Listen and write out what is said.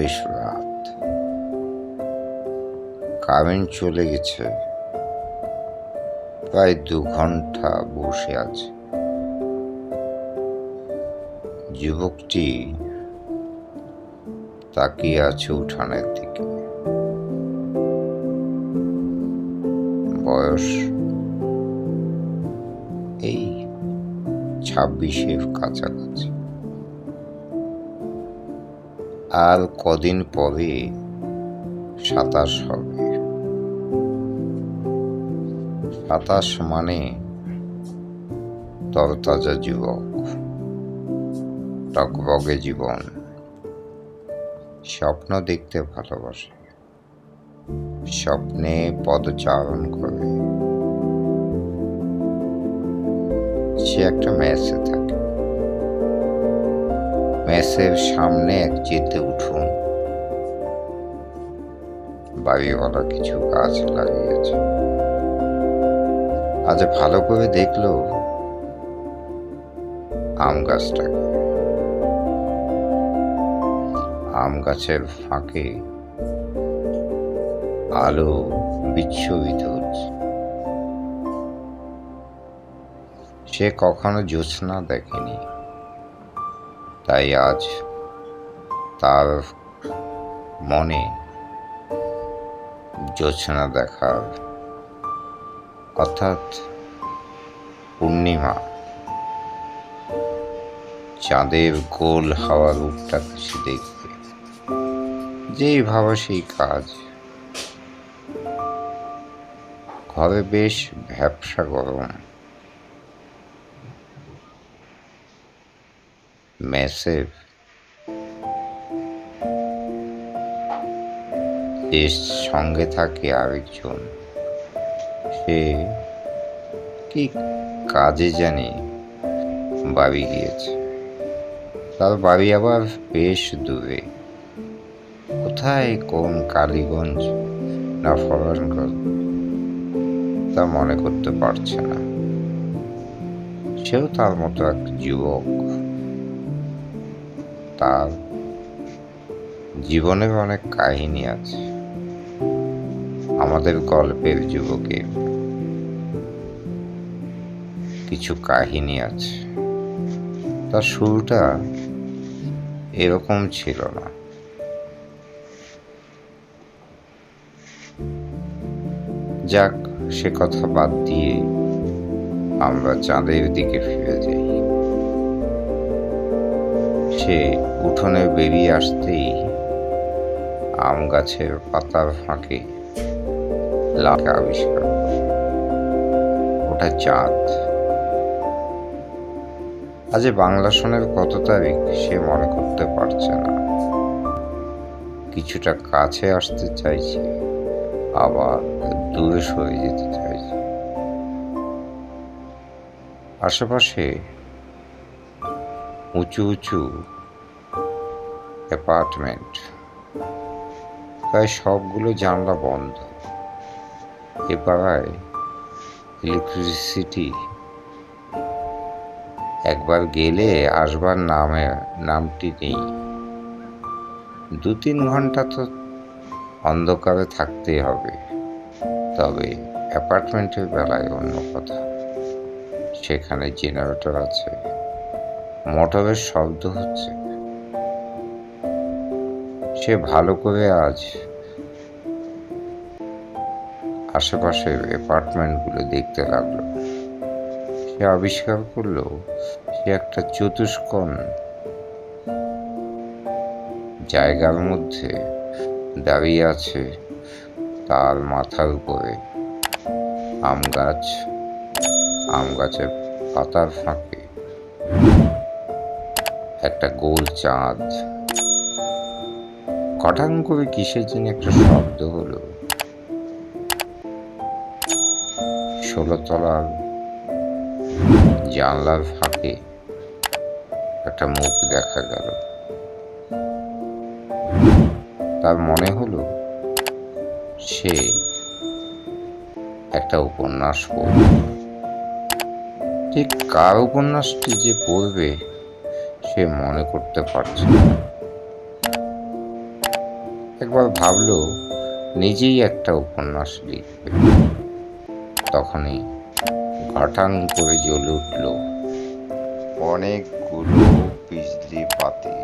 বেশ রাত। কারেন্ট চলে গেছে। প্রায় দু ঘণ্টা বসে আছে। যুবকটি তাকিয়ে আছে উঠানের দিকে। বয়স এই ছাব্বিশের কাছাকাছি। আর কদিন পরে সাতাশ হবে। সাতাশ মানে তরতাজা যুবক, টকবগে জীবন। স্বপ্ন দেখতে ভালোবাসে, স্বপ্নে পদচারণ করে। সে একটা মেসে থাকে। মেসের সামনে এক যেতে উঠুন। বাড়িওয়ালা কিছু গাছ লাগিয়েছে। আজ ভালো করে দেখল আম গাছটাকে। আম গাছের ফাঁকে আলো বিচ্ছুরিত হচ্ছে। সে কখনো জ্যোৎস্না দেখেনি। তাই আজ তার মনে জ্যোৎস্না দেখার, অর্থাৎ পূর্ণিমা, চাঁদের গোল হাওয়া রূপটা সে দেখবে। যেই ভাবা সেই কাজ। ঘরে বেশ ভ্যাবসা গরম। ম্যাসেভ এর সঙ্গে থাকে আরেকজন। সে কি কাজে জানি বাড়ি গিয়েছে। তার বাড়ি আবার বেশ দূরে। কোথায় কোন কালীগঞ্জ না ফরানগঞ্জ, তা মনে করতে পারছে না। সেও তার মতো এক যুবক। তার জীবনের অনেক কাহিনী আছে। আমাদের গল্পের যুবকের কিছু কাহিনী আছে। তার শুরুটা এরকম ছিল না। যাক, সে কথা বাদ দিয়ে আমরা চাঁদের দিকে ফিরে যাই। সে উঠোনে বেরিয়ে আসতেই আম গাছের পাতার ফাঁকে আবিষ্কার ওটা চাঁদ আজ বাংলা সনের কত তারিখ সে মনে করতে পারছে না। কিছুটা কাছে আসতে চাইছে, আবার দূরে সরে যেতে চাইছে। আশেপাশে উঁচু উঁচু অ্যাপার্টমেন্ট। প্রায় সবগুলো জানলা বন্ধ। এ পাড়ায় ইলেকট্রিসিটি একবার গেলে আসবার নামে, নামটি নেই। দু তিন ঘণ্টা তো অন্ধকারে থাকতেই হবে। তবে অ্যাপার্টমেন্টের বেলায় অন্য কথা। সেখানে জেনারেটর আছে। মোটরের শব্দ হচ্ছে। সে ভালো করে আজ আশেপাশের অ্যাপার্টমেন্টগুলো দেখতে লাগল। সে আবিষ্কার করল, সে একটা চতুষ্কোণ জায়গার মধ্যে দাঁড়িয়ে আছে তার মাথার উপরে। আম গাছ, আম গাছের পাতার ফাঁকে একটা গোল চাঁদ কটাং করে কিসের জন্য একটা শব্দ হলো। ষোলোতলার জানলার ফাঁকে একটা মুখ দেখা গেল। তার মনে হলো সে একটা উপন্যাস পড়বে। ঠিক কার উপন্যাসটি যে পড়বে সে মনে করতে পারছে না। একবার ভাবল নিজেই একটা উপন্যাস লিখবে। তখনই ঘটাং করে জ্বলে উঠল অনেকগুলো বিজলি বাতি